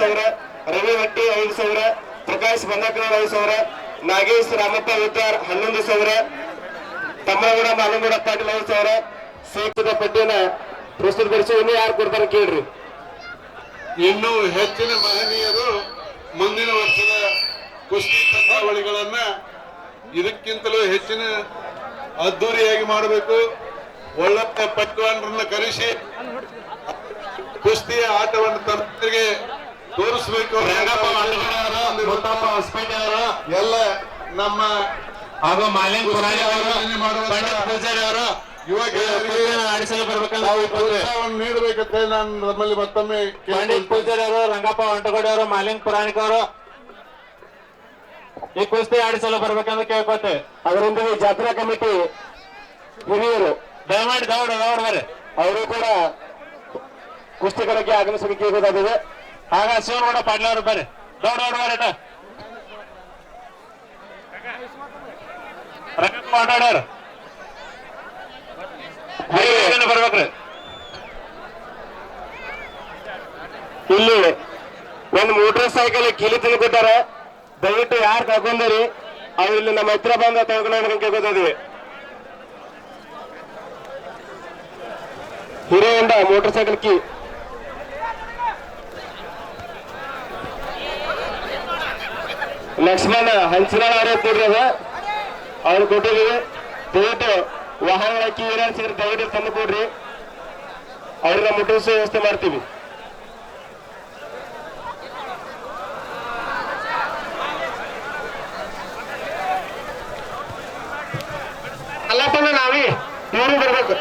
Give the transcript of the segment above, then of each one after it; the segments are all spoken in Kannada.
ಸಾವಿರ, ರವಿ ಹಟ್ಟಿ ಐದು ಸಾವಿರ, ಪ್ರಕಾಶ್ ಬಂದಕನೂರ್ ಐದು ಸಾವಿರ, ನಾಗೇಶ್ ರಾಮಪ್ಪ ಉತ್ತಾರ್ ಹನ್ನೊಂದು ಸಾವಿರ ತಮ್ಮಗೌಡ ಮಾಲಗೌಡ ಪಾಟೀಲ್ ಐದು ಸಾವಿರ ಸೀಟದ ಪಟ್ಟಿಯನ್ನ ಪ್ರಸ್ತುತಪಡಿಸಿ ಇನ್ನು ಯಾರು ಕೊಡ್ತಾರೆ ಕೇಳ್ರಿ. ಇನ್ನೂ ಹೆಚ್ಚಿನ ಮಹನೀಯರು ಮುಂದಿನ ವರ್ಷದ ಕುಸ್ತಿ ಪಂದ್ಯಾವಳಿಗಳನ್ನ ಇದಕ್ಕಿಂತಲೂ ಹೆಚ್ಚಿನ ಅದ್ದೂರಿಯಾಗಿ ಮಾಡಬೇಕು. ಒಳ್ಳೆಯ ಪಟ್ವಾನ್ರನ್ನ ಕರೆಸಿ, ಕುಸ್ತಿಯ ಆಟವನ್ನು ತಮ್ಮರಿಗೆ ತೋರಿಸಬೇಕು ಎಲ್ಲ ನಮ್ಮ ಹಾಗೂ ಮಾಲಿನ್ ಪುರಾಣಿ ಅವರು ಪಂಡಿತ್ ಪೂಜಾರಿ ಅವರು ಯುವ ಗೆಳೆಯರಿಗೆ ಆಡಿಸಲು ಬರ್ಬೇಕಂತ ನೀಡಬೇಕಂತ ಹೇಳಿ ನಾನು ನಮ್ಮಲ್ಲಿ ಮತ್ತೊಮ್ಮೆ ಪಂಡಿತ್. ಪೂಜಾರಿ ಅವರು ರಂಗಪ್ಪ ಹೊಂಟಗೋಡಿ ಅವರು ಮಾಲಿಂಗ್ ಪುರಾಣಿಕ ಅವರು ಈ ಕುಸ್ತಿ ಆಡಿಸಲು ಬರ್ಬೇಕಂತ ಕೇಳ್ಕೊತೆ ಅದರೊಂದಿಗೆ ಜಾತ್ರಾ ಕಮಿಟಿ ಹಿರಿಯರು ದಯಮಾಡಿ ದೌಡ ದೌಡ ಬರ್ರಿ. ಅವರು ಕೂಡ ಕುಸ್ತಿಗಳಿಗೆ ಆಗಮಿಸಲು ಕೇಳಬಹುದಾಗಿದೆ ಆಗ ಶಿವನಗೌಡ ಅವರು ಬರ್ರಿ. ದೌಡ ದೌಡ ಬರ್ರಿ ಹೊಂಟಗೋಡಿ ಅವರು ಬರ್ಬೇಕ್ರಿ? ಇಲ್ಲಿ ಒಂದು ಮೋಟರ್ ಸೈಕಲ್ ಕಿಲಿ ತಿನ್ಕೊತಾರ ದಯವಿಟ್ಟು ಯಾರು ಕರ್ಕೊಂಡರಿ ಅವ್ರು ಇಲ್ಲಿ ನಮ್ಮ ಹತ್ರ ಬಂದ ತಗೊಂಡು ಕೇಳ್ಕೊತಿದ್ವಿ ಹಿರಿಯಿಂದ ಮೋಟಾರ್ ಸೈಕಲ್ ಕಿ. ಲಕ್ಷ್ಮಣ ಹಂಚಿನಾಳ ಅವರೇ ಕೊಡ್ರಿ ಅದ. ಅವ್ರು ಕೊಟ್ಟಿದ್ದೀವಿ. ದಯವಿಟ್ಟು ವಾಹನಗಳ ಹಾಕಿ ಸಿಗ್ರೆ ದಯವಿಟ್ಟು ತಂದು ಕೊಡ್ರಿ. ಅವ್ರನ್ನ ಮುಟ್ಟಿಸೋ ವ್ಯವಸ್ಥೆ ಮಾಡ್ತೀವಿ ಅಲ್ಲಪ್ಪ ನಾವೇ ಇವರು ಬರ್ಬೇಕು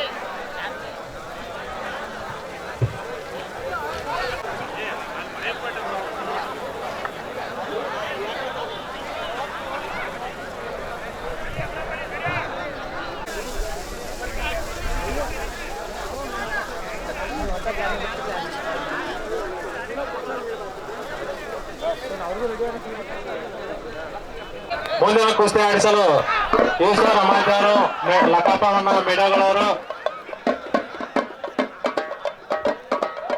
ಮುಂದಿನ ಕುಸ್ತಿ ಆಡಿಸಲು ಈಶ್ವರ ಮಾತಾರು ಲಕ್ಕಪ್ಪ ಅಣ್ಣ ಮೇಡಗಳವರು.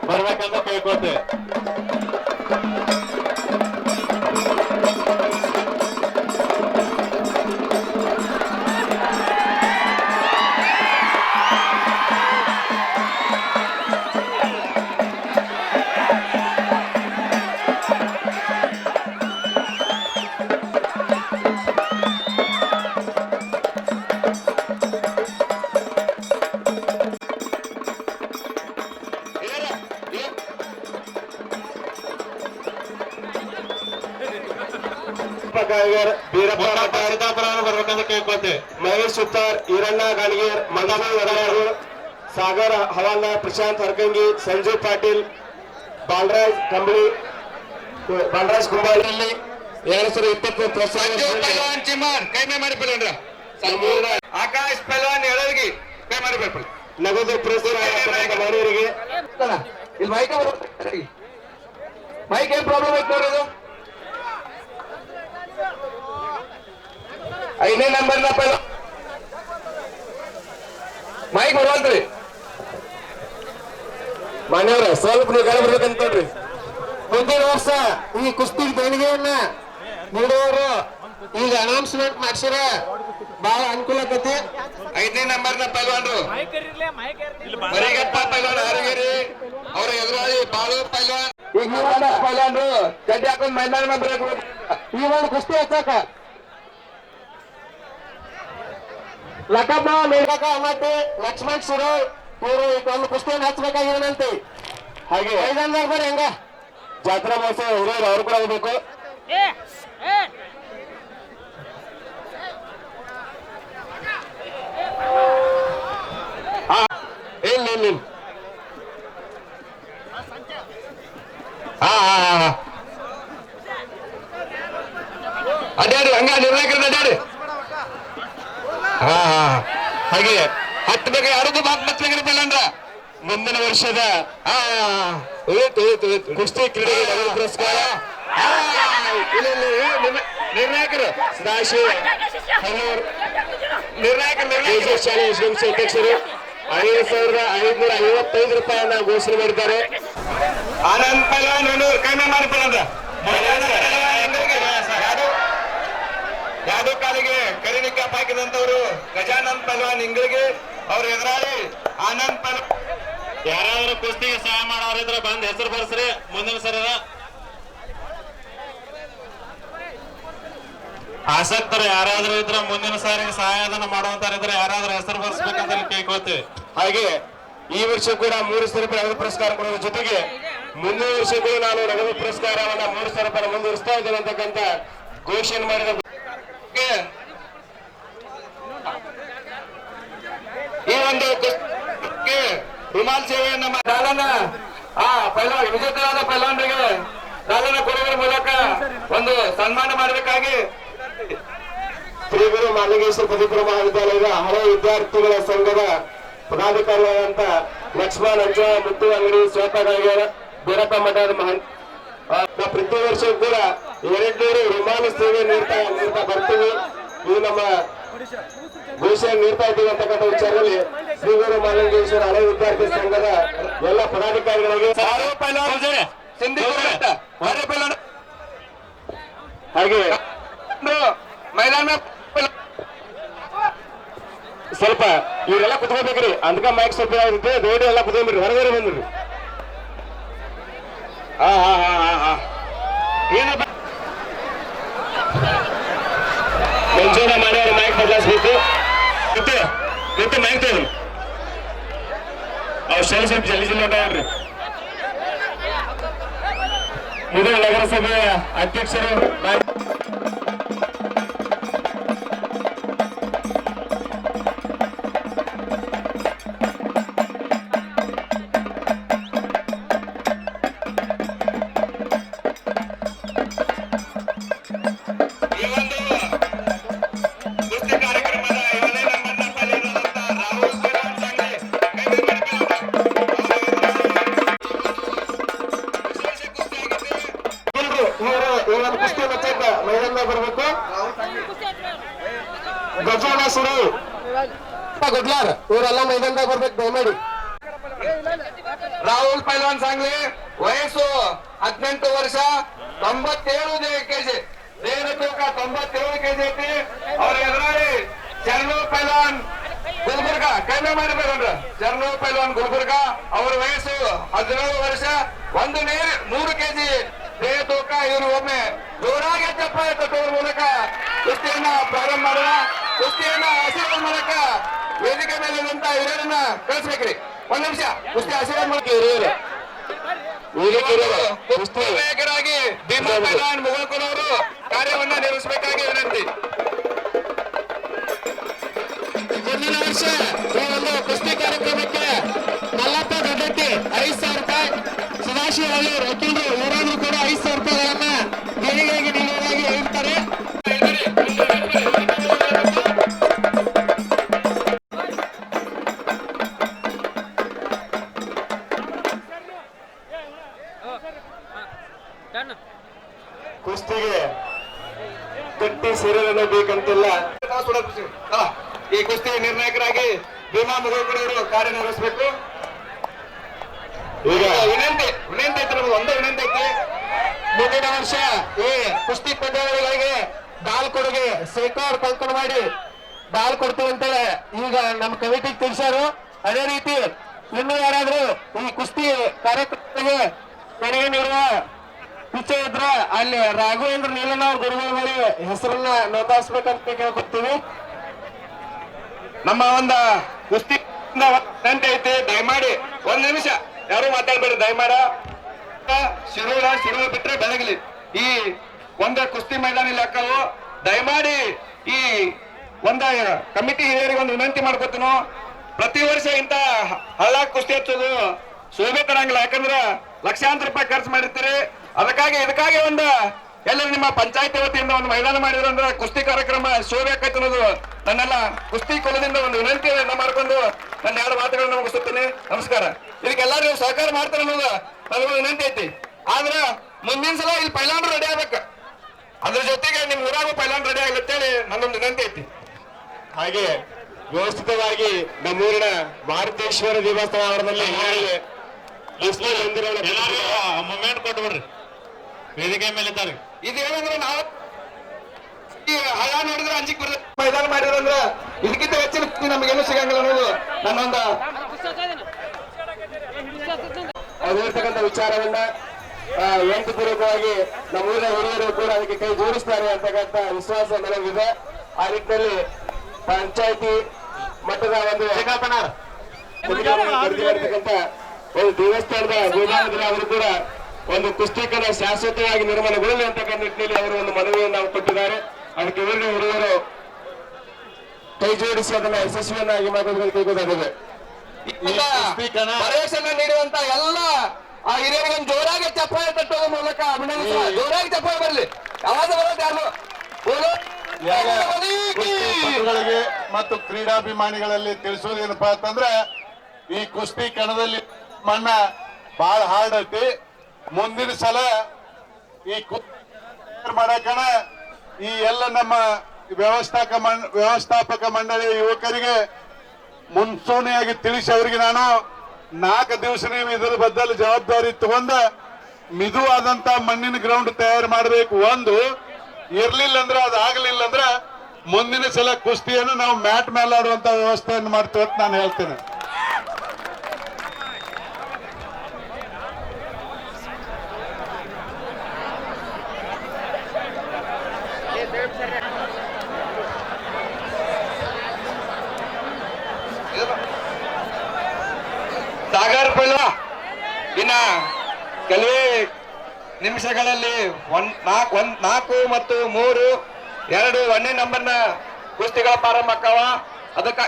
ಬರ್ಬೇಕಂತ ಕೇಳ್ಕೊಳ್ತೇವೆ. ಗಾಯಗರ್ ಬೀರಪ್ಪ ಬರಬೇಕಂತ ಕೇಳ್ಕೊಳ್ತೇವೆ ಮಹೇಶ್ ಸುತ್ತಾರ್ ಈರಣ್ಣ ಗಾಣಿಗೇರ್ ವರಯಾರು ಸಾಗರ್ ಹವಾಲ ಪ್ರಶಾಂತ್ ಹರ್ಕಂಗಿ ಸಂಜು ಪಾಟೀಲ್ ಬಾಲರಾಜ್ ಕಂಬಳಿ ಬಾಲರಾಜ್ ಕುಂಬಾಳಿ. ಎರಡ್ ಸಾವಿರದ ಇಪ್ಪತ್ತು ಮಾಡಿ ಆಕಾಶ್ ಪಲ್ವಾನ್ ಹೇಳೋರಿಗೆ ಕೈ ಮಾಡಿ ಬಿಡ್ರಿ ನಗದು ಪುರಸ್ಕಾರ ಮಹಿಳೆಯರಿಗೆ ಇಲ್ಲಿ ಮೈಕ್ ಮೈಕ್ ಏನ್ ಪ್ರಾಬ್ಲಮ್ ಐತೆ ನೋಡ್ರಿ ಇದು ಐದನೇ ನಂಬರ್ನ ಪೈಲ ಮೈಕ್ ಬರುವಂತ್ರಿ ಮಾನ್ಯವ್ರ ಸ್ವಲ್ಪ ನೀವು ಗಾಳಿ ಬರ್ಬೇಕಂತೇಳ್ರಿ ಮುಂದಿನ ವರ್ಷ ಈ ಕುಸ್ತಿ ದೇಣಿಗೆಯನ್ನ ನೀಡುವವರು ಈಗ ಅನೌನ್ಸ್ಮೆಂಟ್ ಮಾಡ್ಸಿರ ಬಹಳ ಅನುಕೂಲ ಆಕತಿ. ಐದನೇ ನಂಬರ್ನ ಪೈಲ್ವಾನ್ರು. ಮರಿಗಪ್ಪ ಪೈಲ್ವಾನ್ ಅವ್ರ ಎದುರಾಳಿ ಬಾಳು ಪೈಲ್ವಾನ್. ಈಗ ಪೈಲ್ವಾನ್ರು ಗಡ್ಡಿ ಹಾಕೊಂಡ್ ಮೈದಾನ ಬರಬೇಕು ಈ ಒಂದು ಕುಸ್ತಿ ಹಚ್ಚಾಕ ಲಕ್ಕಪ್ಪ ಮೇಘಕ ಮತ್ತೆ ಲಕ್ಷ್ಮಣ್ ಸುರು ಇವರು ಒಂದು ಕುಸ್ತಿಯನ್ನು ಹಚ್ಬೇಕಾಗಿರೋನಂತೆ ಹಾಗೆ. ಐದಂದ್ರೆ ಬರ್ರಿ ಹೆಂಗ. ಜಾತ್ರಾ ಮಹೋತ್ಸವ ಹಿರಿಯರು ಅವರು ಕೂಡ ಹೋಗ್ಬೇಕು. ಇಲ್ಲ ಇಲ್ಲ ಇಲ್ಲ ಹಾ ಹಾ ಹಾ ಅಡ್ಡಾಡಿ ಹಂಗ ನಿರ್ಣಾಯಕರ ಅಡ್ಡಾಡಿ. ಹಾ ಹಾ ಹಾಗೆ ಹತ್ತು ಬಗ್ಗೆ ಯಾರಿಗೂ ಮಾತು ಮಚ್ಚಬೇಕಿರಲಿಲ್ಲ ಅಂದ್ರ ಮುಂದಿನ ವರ್ಷದ ಆ ಕುಸ್ತಿ ಕ್ರೀಡೆಗೆ ನಗದು ಪುರಸ್ಕಾರ. ನಿರ್ಣಾಯಕರು. ಸದಾಶಿವ ಹನೂರ್. ನಿರ್ಣಾಯಕ ಶಾಲೆ ಎಸ್ಎಂಸಿ ಅಧ್ಯಕ್ಷರು. ಐದು ಸಾವಿರದ ಐದುನೂರ ಐವತ್ತೈದು ರೂಪಾಯಿಯನ್ನ ಘೋಷಣೆ ಮಾಡಿದ್ದಾರೆ. ಆನಂದ್ ಕಮ್ಮಿ ಹೆಣ್ಣೂರು ಕೈ ಮೇಲೆ ಯಾರು ಕಾಲಿಗೆ ಕರಿನಿ ಕ್ಯಾಪ್ ಹಾಕಿದಂತವ್ರು ಗಜಾನಂದ್ ಪಲ್ವಾನ್ ಹಿಂಗಳಿಗೆ ಅವ್ರ ಎದುರಾಳಿ ಆನಂದ್ ಪಲ್ ಯಾರಾದ್ರೂ ಕುಸ್ತಿಗೆ ಸಹಾಯ ಮಾಡೋರಿದ್ರ ಬಂದ್ ಹೆಸರು ಬರ್ಸ್ರಿ ಮುಂದಿನ ಸರ ಆಸಕ್ತರು ಯಾರಾದ್ರೂ ಇದ್ರೆ ಮುಂದಿನ ಸಾರಿ ಸಹಾಯಧನ ಮಾಡುವಂತಾರಿದ್ರೆ ಯಾರಾದ್ರೂ ಹೆಸರು ಬರ್ಸ್ಬೇಕಂತ ಕೇಳ್ಕೊಳ್ತೀವಿ. ಹಾಗೆ ಈ ವರ್ಷ ಕೂಡ ಮೂರು ಸಾವಿರ ರೂಪಾಯಿ ನಗದು ಪುರಸ್ಕಾರ ಕೊಡೋದ್ರ ಜೊತೆಗೆ ಮುಂದಿನ ವರ್ಷ ಕೂಡ ನಾನು ನಗದು ಪುರಸ್ಕಾರವನ್ನ ಮೂರು ಸಾವಿರ ರೂಪಾಯಿ ಮುಂದುವರಿಸ್ತಾ ಇದ್ದೇನೆ ಅಂತಕ್ಕಂಥ ಘೋಷಣೆ ಮಾಡಿದ ಈ ಒಂದು ವಿಮಾನ ಸೇವೆಯನ್ನ ದಾಳನ ಆ ಪೈಲಾನ್ ವಿಜೇತರಾದ ಪೈಲಾನ್ರಿಗೆ ಚಾಲನ ಕೊಡುವ ಮೂಲಕ ಒಂದು ಸನ್ಮಾನ ಮಾಡಬೇಕಾಗಿ. ಶ್ರೀ ಗುರು ಮಾಲಿಂಗೇಶ್ವರ ಪದವಿಪುರ ಮಹಾವಿದ್ಯಾಲಯದ ಹಳೆ ವಿದ್ಯಾರ್ಥಿಗಳ ಸಂಘದ ಪದಾಧಿಕಾರಿಗಳಾದಂತ ಲಕ್ಷ್ಮಣ್ ಅಂಜ ಮುತ್ತು ಅಂಗಡಿ ಶಿವಪ್ಪಗಾಗ್ಯಾರ ಬೀರಪ್ಪ ಮಠದ ಮಹಂತ ಪ್ರತಿ ವರ್ಷ ಕೂಡ ಎರಡ್ನೂರು ವಿಮಾನ ಸೇವೆ ನೀಡ್ತಾ ನೀಡ್ತಾ ಬರ್ತೀವಿ. ಇದು ನಮ್ಮ ಘೋಷಣೆ ನೀಡ್ತಾ ಇದ್ದೀವಿ ಅಂತಕ್ಕಂಥ ವಿಚಾರದಲ್ಲಿ ಶ್ರೀ ಗುರು ಮಾಲಿಂಗೇಶ್ವರ ಹಳೆ ವಿದ್ಯಾರ್ಥಿ ಸಂಘದ ಎಲ್ಲ ಪದಾಧಿಕಾರಿಗಳಿಗೆ. ಹಾಗೆ ಮೈದಾನ ಸ್ವಲ್ಪ ಇವರೆಲ್ಲ ಕುತ್ಕೋಬೇಕ್ರಿ. ಅಂದ್ಕ ಮೈಕ್ ಸ್ವಲ್ಪ ದೊಡ್ಡ ಎಲ್ಲ ಕುತ್ಕೊಂಡ್ರಿ ಹೊರಗಡೆ ಬಂದ್ರಿ ಹಾ ಹಾ ಹಾ ಹಾ ಹಾ. ಮಂಜೂರ ಮಾಡಿ ಅವ್ರ ಮೈಕ್ ಬದಲಾಯಿಸ್ಬೇಕು ಮತ್ತೆ ಮತ್ತೆ ಮೈಕ್ ತಗೊಂಡು ಅವ್ರ ಸರಿ ಸ್ವಲ್ಪ ಜಲ್ದಿ ಜಲ್ದಿ ಹೊಂಟಾವ್ರಿ ಇದು ನಗರಸಭೆಯ ಅಧ್ಯಕ್ಷರು ಗುಲ್ಬರ್ಗ ಕಡಿಮೆ ಜರ್ನೋ ಪೈಲ್ವಾನ್ ಗುಲ್ಬರ್ಗ ಅವರ ವಯಸ್ಸು ಹದಿನೇಳು ವರ್ಷ ಒಂದು ನೀರು ನೂರು ಕೆಜಿ. ದೇಹ ತೂಕ ಇವರು ಒಮ್ಮೆ ಜೋರಾಗಿ ಚಪ್ಪಾಳೆ ತೋರ ಮೂಲಕ ಕುಸ್ತಿಯನ್ನ ಪ್ರಾರಂಭ ಮಾಡೋಣ. ಕುಸ್ತಿಯನ್ನ ಆಶೀರ್ವಾದ ಮೂಲಕ ವೇದಿಕೆ ಮೇಲೆ ನಿಂತ ಹಿರಿಯರನ್ನ ಕಳಿಸ್ಬೇಕ್ರಿ. ಒಂದ್ ನಿಮಿಷ ಕುಸ್ತಿ ಆಶೀರ್ವಾದ ಮೂಲಕ ಹಿರಿಯರು. ಕುಸ್ತಿ ನಾಯಕರಾಗಿ ಭೀಮಾ ಪೈಲ್ವಾನ್ ಮುಗಳ್ಕುಲ್ ಕಾರ್ಯವನ್ನ ನಿರ್ವಹಿಸಬೇಕಾಗಿ ವಿನಂತಿ. ಮುಂದಿನ ವರ್ಷ ಒಂದು ಕುಸ್ತಿ ಕಾರ್ಯಕ್ರಮಕ್ಕೆ ಮಲ್ಲಪ್ಪ ದೊಡ್ಡಟ್ಟಿ ಐದು ಸಾವಿರ ರೂಪಾಯಿ, ಸದಾಶಿವ ಹಳ್ಳಿಯವರು ವಕೀಲರು ಇವರಾದ್ರೂ ಕೂಡ ಐದು ಸಾವಿರ ರೂಪಾಯಿಗಳನ್ನ ದೇಣಿಗೆಯಾಗಿ ನೀಡುವುದಾಗಿ ಹೇಳ್ತಾರೆ. ಕುಸ್ತಿಗೆ ಗಟ್ಟಿ ಸೇರಲು ಬೇಕಂತಿಲ್ಲ. ಈ ಕುಸ್ತಿ ನಿರ್ಣಾಯಕರಾಗಿ ಭೀಮಾ ಮುಗಳ್ಕುಲ್ ಅವರು ಕಾರ್ಯನಿರ್ವಹಿಸಬೇಕು. ಈಗ ವಿನಂತಿ ವಿನಂತಿ ಐತಿ ನಮ್ಗೆ ಒಂದೇ ವಿನಂತಿ ಐತಿ. ಮುಂದಿನ ವರ್ಷ ಈ ಕುಸ್ತಿ ಪಂದ್ಯಾವಳಿಗಳಿಗೆ ಡಾಲ್ ಕೊಡುಗೆ ಶೇಖರ್ ಕಂಕಣ ಮಾಡಿ ಡಾಲ್ ಕೊಡ್ತೀವಿ ಅಂತೇಳಿ ಈಗ ನಮ್ಮ ಕಮಿಟಿಗೆ ತಿಳಿಸಾರು ಅದೇ ರೀತಿ ಇನ್ನು ಯಾರಾದ್ರೂ ಈ ಕುಸ್ತಿ ಕಾರ್ಯಕ್ರಮಕ್ಕೆ ಕೊಡುಗೆ ನೀಡುವ ಇಚ್ಛೆ ಇದ್ರ ಅಲ್ಲಿ ರಾಘವೇಂದ್ರ ನೀಲನ ಗುರುಗಳ ಮೇಲೆ ಹೆಸರನ್ನ ನೋಂದಾಯಿಸ್ಬೇಕಂತ ಕೇಳ್ಕೊತೀವಿ ನಮ್ಮ ಒಂದ ಕುಸ್ತಿ ಗಂಟೆ ಐತಿ, ದಯಮಾಡಿ ಒಂದ್ ನಿಮಿಷ. ಯಾರು ಮಾತಾಡ್ಬೇಡಿ, ದಯಮಾಡ. ಶಿರೂರ ಶಿರೂರ ಬಿಟ್ರೆ ಬೆಳಗಲಿ. ಈ ಒಂದ ಕುಸ್ತಿ ಮೈದಾನ ಇಲಾಖೆವು ದಯಮಾಡಿ ಈ ಒಂದ ಕಮಿಟಿ ಹಿರಿಯರಿಗೆ ಒಂದು ವಿನಂತಿ ಮಾಡ್ಕೊತೀನೋ. ಪ್ರತಿ ವರ್ಷ ಇಂತ ಹಳ್ಳ ಕುಸ್ತಿ ಹಚ್ಚೋದು ಶೋಭೆ ತರಂಗಿಲ್ಲ ಯಾಕಂದ್ರ ಲಕ್ಷಾಂತರ ರೂಪಾಯಿ ಖರ್ಚು ಮಾಡಿರ್ತೀರಿ. ಅದಕ್ಕಾಗಿ, ಇದಕ್ಕಾಗಿ ಒಂದು ಎಲ್ಲ ನಿಮ್ಮ ಪಂಚಾಯತಿ ವತಿಯಿಂದ ಒಂದು ಮೈದಾನ ಮಾಡಿದ್ರು ಅಂದ್ರೆ ಕುಸ್ತಿ ಕಾರ್ಯಕ್ರಮ ಶೋಭೆ ಆಕೈತೆ ಅನ್ನೋದು ನನ್ನೆಲ್ಲ ಕುಸ್ತಿ ಕೊಲದಿಂದ ಒಂದು ವಿನಂತಿಯನ್ನ ಮಾಡ್ಕೊಂಡು ನನ್ನ ಎರಡು ಮಾತುಗಳನ್ನು ಮುಗಿಸುತ್ತೇನೆ. ನಮಸ್ಕಾರ. ಇದಕ್ಕೆಲ್ಲರೂ ನೀವು ಸಹಕಾರ ಮಾಡ್ತಾರೆ ಅನ್ನೋದು ನನಗೊಂದು ವಿನಂತಿ ಐತಿ. ಆದ್ರ ಮುಂದಿನ ಸಲ ಇಲ್ಲಿ ಪೈಲಾಂಡ್ರು ರೆಡಿ ಆಗ್ಬೇಕು. ಅದ್ರ ಜೊತೆಗೆ ನಿಮ್ ಊರಾಗೂ ಪೈಲಾಂಡ್ ರೆಡಿ ಆಗ್ಲತ್ತೇಳಿ ನನ್ನೊಂದು ವಿನಂತಿ ಐತಿ. ಹಾಗೆ ವ್ಯವಸ್ಥಿತವಾಗಿ ನಮ್ಮೂರಿನ ಭಾರತೇಶ್ವರ ದೇವಸ್ಥಾನ ಅವರದಲ್ಲಿ ಈಗಾಗಲೇ ಕೊಟ್ಟು ಬಿಡ್ರಿ ಎಲ್ಲಾರು ಮೂಮೆಂಟ್ ಕೊಟ್ಬಿಡ್ರಿ. ವೇದಿಕೆ ಮೇಲೆ ಇದ್ದಾರೆ. ಇದು ಏನಂದ್ರೆ ನಾವು ಈ ಹಳ ನೋಡಿದ್ರೆ ಅಂಜಿಕ್ ಬರ್ತದೆ ಮೈದಾನ ಮಾಡಿದ್ರಂದ್ರ ಇದಕ್ಕಿಂತ ಹೆಚ್ಚಿನ ನಮಗೇನು ಸಿಗಂಗಿಲ್ಲ ಅನ್ನೋದು ನನ್ನೊಂದ ಅದಿರ್ತಕ್ಕಂಥ ವಿಚಾರವನ್ನ ಎಂಟು ಪೂರ್ವಕವಾಗಿ ನಮ್ಮೂರಿನ ಹಿರಿಯರು ಕೂಡ ಅದಕ್ಕೆ ಕೈ ಜೋಡಿಸ್ತಾರೆ ಅಂತಕ್ಕಂಥ ವಿಶ್ವಾಸ ನನಗಿದೆ ಆ ನಿಟ್ಟಿನಲ್ಲಿ ಪಂಚಾಯತಿ ಮಟ್ಟದ ಒಂದು ಒಂದು ದೇವಸ್ಥಾನದ ಗೋದಾಮದಲ್ಲಿ ಅವರು ಕೂಡ ಒಂದು ಪುಸ್ತಕದ ಶಾಶ್ವತವಾಗಿ ನಿರ್ಮಾಣಗೊಳ್ಳಲಿ ಅಂತಕ್ಕಂಥ ನಿಟ್ಟಿನಲ್ಲಿ ಅವರು ಒಂದು ಮನವಿಯನ್ನು ನಾವು ಕೊಟ್ಟಿದ್ದಾರೆ. ಅದಕ್ಕೆ ಊರಿನ ಹುಡುಗರು ಕೈ ಜೋಡಿಸಿ ಅದನ್ನ ಯಶಸ್ವಿಯನ್ನಾಗಿ ಕುಸ್ತಿ ಕಣ ಪ್ರವೇಶನ ನೀಡುವಂತ ಎಲ್ಲ ಆ ಹಿರಿಯರಿಗೆ ಒಂದು ಜೋರಾಗಿ ಚಪ್ಪಾಳೆ ತಟ್ಟುವ ಮೂಲಕ ಅಭಿನಂದಿಸುವ ಜೋರಾಗಿ ಚಪ್ಪಾಳೆ ಬರಲಿ. ಯಾವಾಗ ಬರೋದು ಯಾರು? ಕುಸ್ತಿ ಮತ್ತು ಕ್ರೀಡಾಭಿಮಾನಿಗಳಲ್ಲಿ ತಿಳಿಸೋದೇನಪ್ಪಾ ಅಂತಂದ್ರೆ ಈ ಕುಸ್ತಿ ಕಣದಲ್ಲಿ ಮಣ್ಣ ಬಹಳ ಹಾರ್ಡ್ ಐತಿ. ಮುಂದಿನ ಸಲ ಈ ಮಾಡಕಣ. ಈ ಎಲ್ಲ ನಮ್ಮ ವ್ಯವಸ್ಥಾಪಕ ಮಂಡ, ವ್ಯವಸ್ಥಾಪಕ ಮಂಡಳಿಯ ಯುವಕರಿಗೆ ಮುನ್ಸೂನೆಯಾಗಿ ತಿಳಿಸಿ ಅವರಿಗೆ ನಾನು ನಾಲ್ಕು ದಿವಸ ನೀವು ಇದರ ಬದಲು ಜವಾಬ್ದಾರಿ ತಗೊಂಡ ಮಿದುವಾದಂತ ಮಣ್ಣಿನ ಗ್ರೌಂಡ್ ತಯಾರು ಮಾಡಬೇಕು. ಒಂದು ಇರ್ಲಿಲ್ಲ ಅಂದ್ರೆ ಅದಾಗಲಿಲ್ಲ ಅಂದ್ರೆ ಮುಂದಿನ ಸಲ ಕುಸ್ತಿಯನ್ನು ನಾವು ಮ್ಯಾಟ್ ಮೇಲಾಡುವಂತ ವ್ಯವಸ್ಥೆಯನ್ನು ಮಾಡ್ತೀವಿ ಅಂತ ನಾನು ಹೇಳ್ತೇನೆ ಸಾಗರ್ ಪೈಲ್ವ ಇನ್ನ ಕೆಲವೇ ನಿಮಿಷಗಳಲ್ಲಿ ಒಂದ್ ನಾಲ್ಕು ಒಂದ್ ನಾಲ್ಕು ಮತ್ತು ಮೂರು, ಎರಡು ಒಂದನೇ ನಂಬರ್ನ ಕುಸ್ತಿಗಳ ಪ್ರಾರಂಭ ಆಕ್ಕವ ಅದಕ್ಕ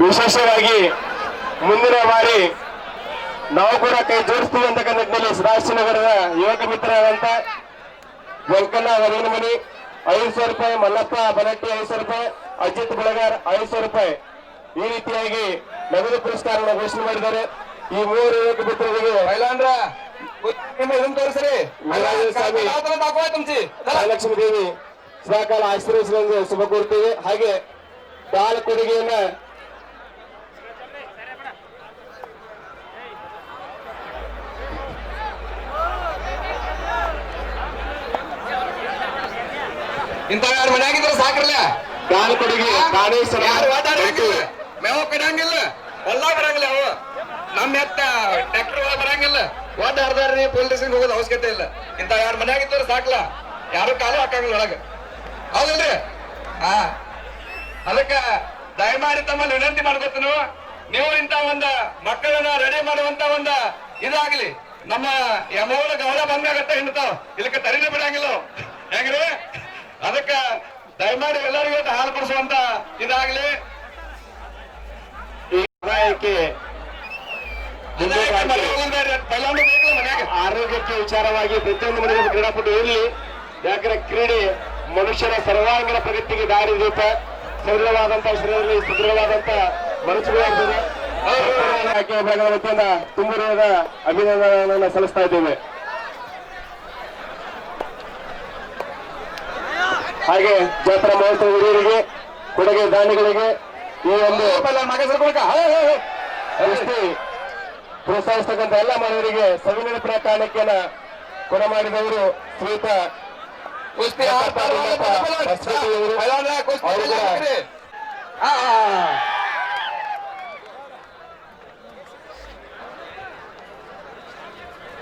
ವಿಶೇಷವಾಗಿ ಮುಂದಿನ ಬಾರಿ ನಾವು ಕೂಡ ಕೈ ಜೋಡಿಸ್ತೀವಿ ಅಂತಕ್ಕಂಥ ನಿಟ್ಟಿನಲ್ಲಿ ನಗರದ ಯುವಕ ಮಿತ್ರರಾದಂತ ವೆಂಕಣ್ಣ ಮನಿ ಐದು ಸಾವಿರ ರೂಪಾಯಿ ಮಲ್ಲಪ್ಪ ಬಲಟ್ಟಿ ಐದು ಸಾವಿರ ರೂಪಾಯಿ ಅಜಿತ್ ಬೆಳಗಾರ್ ಐದು ಸಾವಿರ ರೂಪಾಯಿ ಈ ರೀತಿಯಾಗಿ ನಗದು ಪುರಸ್ಕಾರವನ್ನು ಘೋಷಣೆ ಮಾಡಿದ್ದಾರೆ. ಈ ಮೂವರು ಯುವಕ ಮಿತ್ರರಿಗೆ ತೋರಿಸ್ರಿ. ಮಹಾಲಕ್ಷ್ಮಿ ದೇವಿ ಸದಾಕಾಲ ಆಶೀರ್ವದಿಸಲೆಂದು ಶುಭ ಕೋರ್ತೇವೆ ಹಾಗೆ ಬಾಲ ಕೊಡುಗೆಯನ್ನ ಇಂಥ ಯಾರು ಮನ್ಯಾಗಿದ್ರೆ ಸಾಕ್ರಲ್ಲ ಕಾಲ್ ಕೊಡುಗೆ ಯಾರು ಓಡಾಡಂಗಿಲ್ಲ ಮೇವ ಕಡಂಗಿಲ್ಲ. ಹೊಲ ಬರಂಗಿಲ್ಲ ಅವು. ನಮ್ಮ ಎತ್ತ ಟ್ರ್ಯಾಕ್ಟರ್ ಒಳಗೆ ಬರಂಗಿಲ್ಲ. ಓಡಾಡ್ದಾರ್ರಿ ಪೊಲೀಸ್ ಸ್ಟೇಷನ್ ಹೋಗೋದು ಅವಶ್ಯಕತೆ ಇಲ್ಲ. ಇಂಥ ಯಾರು ಮನ್ಯಾಗಿದ್ರೆ ಸಾಕ್ಲ ಯಾರು ಕಾಲು ಹಾಕಂಗಿಲ್ಲ ಒಳಗೆ. ಹೌದಲ್ರಿ? ಹಾ ಅದಕ್ಕ ದಯಮಾಡಿ ತಮ್ಮಲ್ಲಿ ವಿನಂತಿ ಮಾಡ್ಕೊತೀನಿ ನೀವು. ಇಂಥ ಒಂದ ಮಕ್ಕಳನ್ನ ರೆಡಿ ಮಾಡುವಂತ ಒಂದ ಇದಾಗ್ಲಿ. ನಮ್ಮ ಯಮೋಳ ಗೌರ ಬಂದಾಗತ್ತ ಹಿಂಡ್ತಾವ. ಇದಕ್ಕೆ ತರಿನೇ ಬಿಡಂಗಿಲ್ಲ. ಹೆಂಗ್ರಿ? ಅದಕ್ಕ ದಯಮಾಡಿ ಎಲ್ಲರಿಗೂ ಹಾಲು ಕೊಡಿಸುವಂತ ಇದಾಗ್ಲಿ. ಆರೋಗ್ಯಕ್ಕೆ ವಿಚಾರವಾಗಿ ಪ್ರತಿಯೊಂದು ಮನೆಯಲ್ಲಿ ಕ್ರೀಡಾಪಟು ಇರಲಿ. ಯಾಕಂದ್ರೆ ಕ್ರೀಡೆ ಮನುಷ್ಯರ ಸರ್ವಾಂಗೀಣ ಪ್ರಗತಿಗೆ ದಾರಿದೀಪ ಸರಳವಾದಂತ ಶರೀರದಲ್ಲಿ ಸುದೃಢವಾದಂತ ಮನಸ್ಸುಗಳಾಗ್ತದೆ ತುಂಬಿರುವ ಅಭಿನಂದನೆಯನ್ನು ಸಲ್ಲಿಸ್ತಾ ಇದ್ದೇವೆ. ಹಾಗೆ ಜಾತ್ರಾ ಮಹೋತ್ಸವ ಹಿರಿಯರಿಗೆ ಕೊಡುಗೆ ದಾನಿಗಳಿಗೆ ಈ ಒಂದು ಮಗ ಸರ್ಕೊಳಕ ಕುಸ್ತಿ ಪ್ರೋತ್ಸಾಹಿಸ್ತಕ್ಕಂಥ ಎಲ್ಲ ಮನೆಯವರಿಗೆ ಸವಿನೆನಪಿನ ಕಾಣಿಕೆಯನ್ನ ಕೊಡ ಮಾಡಿದವರು ಶ್ರೀಯುತ ಕುಸ್ತಿ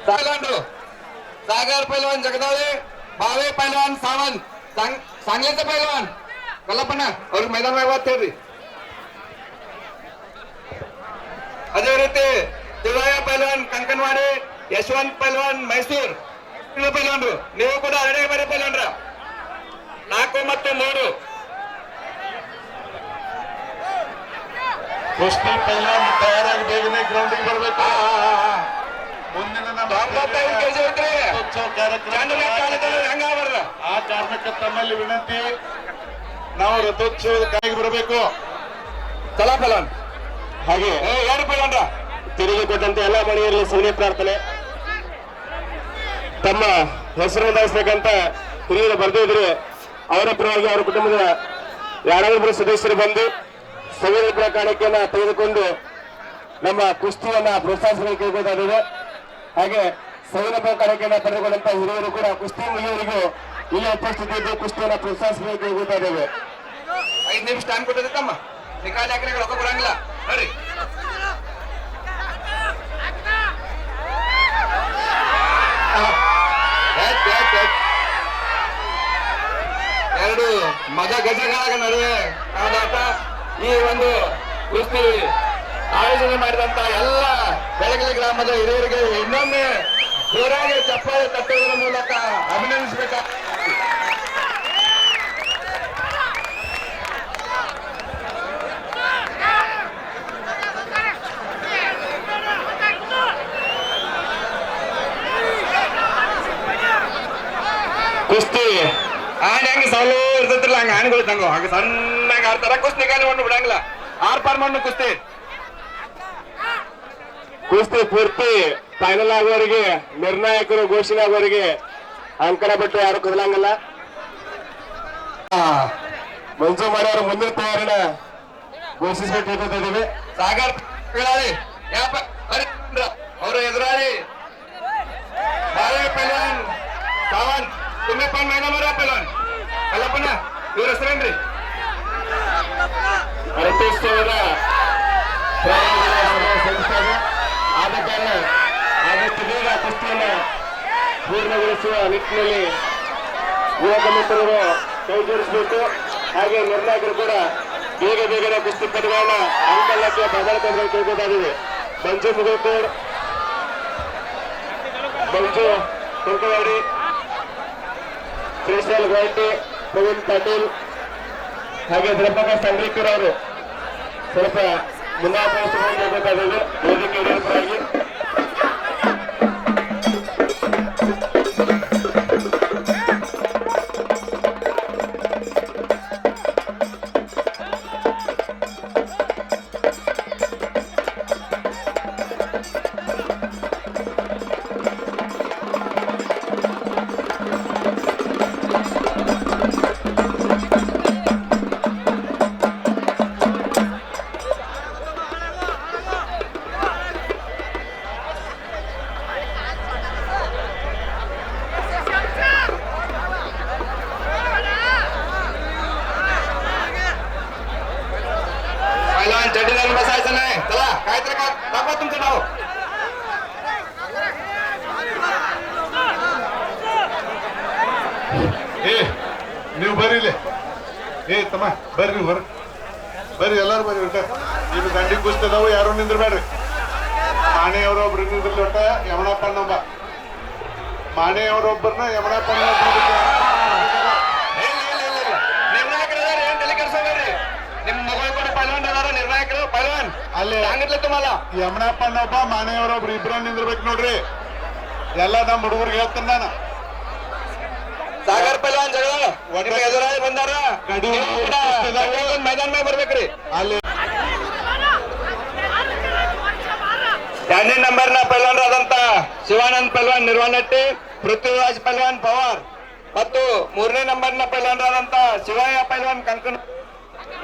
सागंड्रू सागर पैलवान जगदाळे भावे पैलवान सावंत सांग सांगलीचे पैलवान ಕಲ್ಲಪ್ಪಣ್ಣ ಅವ್ರಿಗೆ ಮೈದಾನ ಹೇಳ್ರಿ ಅದೇ ರೀತಿ ತಿಳಯ ಪೈಲ್ವಾನ್ ಕಂಕನವಾಡಿ ಯಶವಂತ್ ಪೈಲ್ವಾನ್ ಮೈಸೂರ್ ಇವ್ರು ಪೈಲ್ವಾನ್ರು ನೀವು ಕೂಡ ರೆಡಿ ಬರೀ ಪೈಲ್ವಾನ್ರ ನಾಲ್ಕು ಮತ್ತು ಮೂರು ಕುಸ್ತಿ ಪೈಲಾನ್ ತಯಾರಾಗಿ ಬೇಗನೆ ಗ್ರೌಂಡಿಗೆ ಬರಬೇಕು ಮುಂದಿನ ನಮ್ಮ ಬರ್ರ ಆ ಕಾರಣಕ್ಕೆ ತಮ್ಮಲ್ಲಿ ವಿನಂತಿ ನಾವು ರಥೋತ್ಸವದ ಕಾಯಿಗೆ ಬರಬೇಕು ಕಲಾಫಲನ್ ಹಾಗೆ ಯಾರು ಪೈಲ್ವಾನ್ರ ತೆರಿಗೆ ಕೊಟ್ಟಂತೆ ಎಲ್ಲ ಮನೆಯಲ್ಲಿ ಸೌನ್ಯ ಪ್ರಾರ್ಥನೆ ತಮ್ಮ ಹೆಸರು ನೋಂದಾಯಿಸ್ಬೇಕಂತ ಹಿರಿಯರು ಬರ್ದಿದ್ರು ಅವರ ಪರವಾಗಿ ಅವರ ಕುಟುಂಬದ ಯಾರಾದ್ರೂ ಸದಸ್ಯರು ಬಂದು ಸಂವಿಧಾನ ಕಾಣಿಕೆಯನ್ನ ತೆಗೆದುಕೊಂಡು ನಮ್ಮ ಕುಸ್ತಿಯನ್ನ ಕೇಳ್ಬೋದಾಗಿದೆ ಹಾಗೆ ಸೌಲಭ್ಯ ಕಾರ್ಯಕ್ರಮ ಪಡೆದುಕೊಂಡಂತ ಹಿರಿಯರು ಕೂಡ ಕುಸ್ತಿ ಮುಗಿಯವರಿಗೂ ಇಲ್ಲಿ ಉಪಸ್ಥಿತಿ ಇದ್ದು ಕುಸ್ತಿಯನ್ನು ಪ್ರೋತ್ಸಾಹಿಸಬೇಕು ಹೋಗ್ತಾ ಇದ್ದೇವೆ. ಐದು ನಿಮಿಷ ಟೈಮ್ ಕೊಟ್ಟಿದೆ ತಮ್ಮ. ನಿಖಾಲಿ ಹಾಕಿದ್ರೆ ರೊಕ್ಕ ಕೊಡಂಗಿಲ್ಲ ನೋಡಿ. ಎರಡು ಮಜ ಗಜಗಳ ನಡುವೆ ಆದಾಟ ಈ ಒಂದು ಕುಸ್ತಿ ಆಯೋಜನೆ ಮಾಡಿದಂತ ಎಲ್ಲ ಬೆಳಗಲಿ ಗ್ರಾಮದ ಹಿರಿಯರಿಗೆ ಇನ್ನೊಮ್ಮೆ ಜೋರಾಗಿ ಚಪ್ಪಾಳೆ ತಟ್ಟುವುದರ ಮೂಲಕ ಅಭಿನಂದಿಸಬೇಕ? ಕುಸ್ತಿ. ಆನೆ ಹಂಗ ಸಣ್ಣ ಇರ್ತೈತಿಲ್ಲ, ಹಂಗ ಆನೆಗಳು ಸಣ್ಣಗೆ ಆಡ್ತಾರ. ಕುಸ್ತಿ ಗಾಡಿ ಮಣ್ಣು ಬಿಡಂಗಿಲ್ಲ. ಆರ್ ಪಾರ್ ಮಣ್ಣು ಕುಸ್ತಿ. ಕುಸ್ತಿ ಪೂರ್ತಿ ಫೈನಲ್ ಆಗುವವರೆಗೆ ನಿರ್ಣಾಯಕರು ಘೋಷಣೆ ಆಗುವವರಿಗೆ ಅಂಕಣ ಬಿಟ್ಟು ಯಾರು ಕದಲಂಗಲ್ಲ? ಮಂಜು ಮಾಡೋರು ಮುಂದಿನ ತಯಾರಿನ ಘೋಷಿಸಬೇಕಾಗಿದ್ದೀವಿ ಸಾಗರ್ ಯಾಪ ಅವ್ರ ಎದುರಾಳಿ ಬಾಳೆ ಪೈಲ್ವಾನ್ ಸಾವಂತ್ ತುಮ್ಮೆಪ್ಪನ್ ಮೈನಮರ ಪೈಲ್ವಾನ್ ಅಲ್ಲಪ್ಪನ ಇವ್ರ ಹೆಸರೇನ್ರಿ ರಥೋತ್ಸವದ ಪ್ರಾರಂಭದ ಸಂಸ್ಥೆ ಆದ ಕಾರಣ ಆದಷ್ಟು ಬೇಗ ಕುಸ್ತಿಯನ್ನು ಪೂರ್ಣಗೊಳಿಸುವ ನಿಟ್ಟಿನಲ್ಲಿ ಯುವಕ ಮಿತ್ರರು ಕೈ ಜೋಡಿಸಬೇಕು. ಹಾಗೆ ನಿರ್ಣಾಯಕರು ಕೂಡ ಬೇಗ ಬೇಗನೆ ಕುಸ್ತಿ ಪಟುಗಳನ್ನ ಅಂಕಲಕ್ಕೆ ಬದಲಾಯಿಸಬೇಕು ಕೇಳಬೇಕಾಗಿದೆ ಮಂಜು ಮುಗಲ್ಕೋಡ್ ಮಂಜು ಕುಂಕವಾಡಿ ಶ್ರೀಶಾಲ್ ಗೋಲ್ಟಿ ಪ್ರವೀಣ್ ಪಾಟೀಲ್. ಹಾಗೆ ದ್ರಪಕ ಸಂಗ್ರೀಕರ್ ಅವರು ಸ್ವಲ್ಪ ಮುನ್ನಾಪಡಿಸಿಕೊಂಡು ವೇದಿಕೆ नाही चला काहीतरी का दाखवा तुमचं नाव ಏ ನೀವು ಬರ್ರಿಲೆ ಏ ತಮ್ಮ ಬರ್ರಿ ಹೊರ ಬರ್ರಿ ಎಲ್ಲಾರು ಬರ್ರಿ ಒಟ್ಟ ಇನ್ನು ದಂಡಿ ಕುಸ್ತದವು ಯಾರು ನಿಂದ್ರಬೇಡ್ರಿ ಮಾಣೆಯವರು ಒಬ್ರು ನಿಂದ್ರಲಿ ಒಟ್ಟ ಯಮಣಪ್ಪನೊಬ್ಬ ಮಾಣೆಯವರೊಬ್ಬರನ್ನ ಯಮಣಪ್ಪನ ಇಲ್ಲ ಅಲ್ಲಿ ಹಂಗಿಲ್ಲ ತುಂಬಲ್ಲ ಯಮಣಪ್ಪನೊಬ್ಬ ಮಾನೆಯವರೊಬ್ರು ಇಬ್ರು ನಿಂದಿರ್ಬೇಕು ನೋಡ್ರಿ. ಎಲ್ಲ ನಮ್ಮ ಹುಡುಗರಿಗೆ ಹೇಳ್ತೀನಿ ನಾನು. ಸಾಗರ್ ಪಲ್ವಾನ್ ಜಗಳ. ಎದುರಾಳಿ ಬಂದಾರ? ಮೈದಾನ ಮೇಲೆ ಬರ್ಬೇಕ್ರಿ. ಅಲ್ಲಿ ಎರಡನೇ ನಂಬರ್ನ ಆದಂತ ಶಿವಾನಂದ್ ಪಲ್ವಾನ್ ನಿರ್ವಾಣಟ್ಟಿ ಪೃಥ್ವಿರಾಜ್ ಪಲ್ವಾನ್ ಪವಾರ್. ಮತ್ತು ಮೂರನೇ ನಂಬರ್ನ ಆದಂತ ಶಿವಯ್ಯ ಪಲ್ವಾನ್ ಕಂಕಣ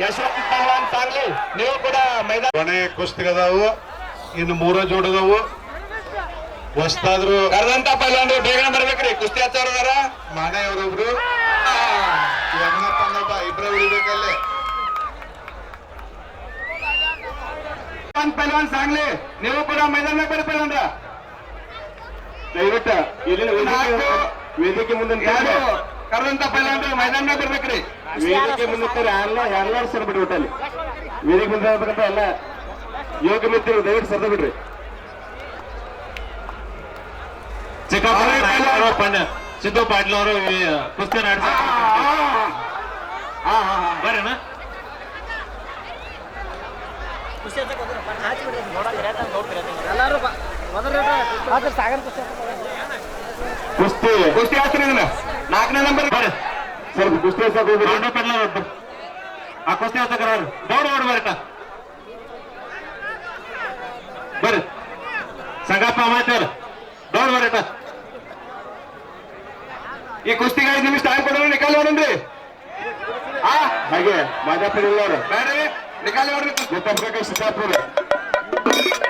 ಯಶವಂತ್ ಸಾಂಗ್ಲಿ ನೀವು ಕೂಡ ಮೈದಾನ ಕೊನೆ ಕುಸ್ತಿಗದಾವು ಇನ್ನು ಮೂರ ಜೋಡದವು. ಹೊಸ್ತಾದ್ರು ಕರೆದಂತ ಪೈಲ್ವಾನ್ರು ಬೇಗನೆ ಬರ್ಬೇಕ್ರಿ ಕುಸ್ತಿ ಹಚ್ಚೋರದಾರ. ಅವರ ಒಬ್ರು ಇಬ್ರ ಉಳಿಬೇಕಲ್ಲೇ. ಪೈಲ್ವಾನ್ ಸಾಂಗ್ಲಿ ನೀವು ಕೂಡ ಮೈದಾನ ಬರ್ರಿ ಪೈಲ್ವಾನ್ರ ದಯವಿಟ್ಟು ಇಲ್ಲಿನ ವೇದಿಕೆ ವೇದಿಕೆ ಮುಂದೆ ಯಾರು ಕರೆದಂತ ಪೈಲ್ವಾನ್ರು ಮೈದಾನ ಬರ್ಬೇಕ್ರಿ. ವೇದಿಕೆ ಮುಂದೆ ಎಲ್ಲ ಎಲ್ಲರೂ ಸರ್ ಬಿಡ್ರಿ ಅಲ್ಲಿ ವೇದಿಕೆ ಮುಂದೆ ಇರ್ಬೇಕಂತ ಎಲ್ಲ ಯೋಗ ಮಿತ್ರ ದಯವಿಟ್ಟು ಸರ್ದ ಬಿಡ್ರಿ ಚಿಕ್ಕಪ್ಪ ಪಂಡ ಸಿದ್ದು ಪಾಟೀಲ್ ಅವರು ಕುಸ್ತಿ ನಡೆಸ ಬರ್ರಿನ ಕುಸ್ತಿ ಕುಸ್ತಿ ಇದನ್ನ. ನಾಲ್ಕನೇ ನಂಬರ್ ಬರ್ರಿ. ಸ್ವಲ್ಪ ಕುಸ್ತಿ ಹಚ್ಚಕ್ ಹೋಗ್ಬಿಡ್ರಿ ಪಾಂಡು ಪಾಟೀಲ್ ಅವರು ಆ ಕುಸ್ತಿ ಹಚ್ಚಕ್ರ ದೌಡ್ ಓಡ್ ಬರ್ರಿ ಬರ್ರಿ ಸಂಗಪ್ಪ ಮಾತಾಡ ದೌಡ್ ಬರಟ ಈ ಕುಸ್ತಿಗೆ ಐದು ನಿಮಿಷ ಟೈಮ್ ಕೊಡೋಣ ನಿಕಾಲ್ ನೋಡ್ರಿ ಆ ಹಾಗೆ ಮಾದಾಪುರ ಇಲ್ಲವ್ರು ಬೇಡ್ರಿ ನಿಕಾಲ್ ನೋಡ್ರಿ ಗೊತ್ತಾಗ್ಬೇಕ ಸಿದ್ದಾಪುರ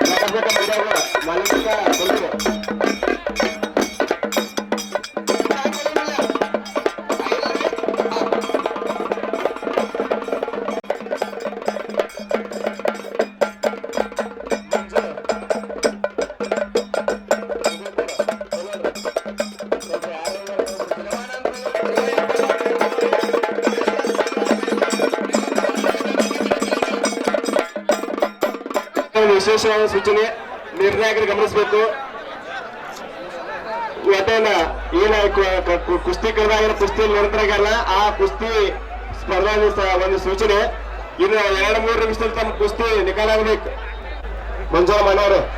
ಗೊತ್ತಾಗ್ಬೇಕ ಮೈದಾಪುರ ಮಾಲಿಕ ಬಂದ್ರು ವಿಶೇಷವಾದ ಸೂಚನೆ ನಿರ್ಣಾಯಕರು ಗಮನಿಸಬೇಕು. ಇವತ್ತೇನ ಏನ ಕುಸ್ತಿ ಕಳೆದಾಗಿರೋ ಕುಸ್ತಿ ನೋಡ್ತಾಗಲ್ಲ ಆ ಕುಸ್ತಿ ಸ್ಪರ್ಧಾ ಒಂದು- ಸೂಚನೆ. ಇನ್ನು ಎರಡು ಮೂರು ನಿಮಿಷದಲ್ಲಿ ತಮ್ಮ ಕುಸ್ತಿ ನಿಕಾಲಾಗಬೇಕು ಮಂಜುಳ ಮನೋರು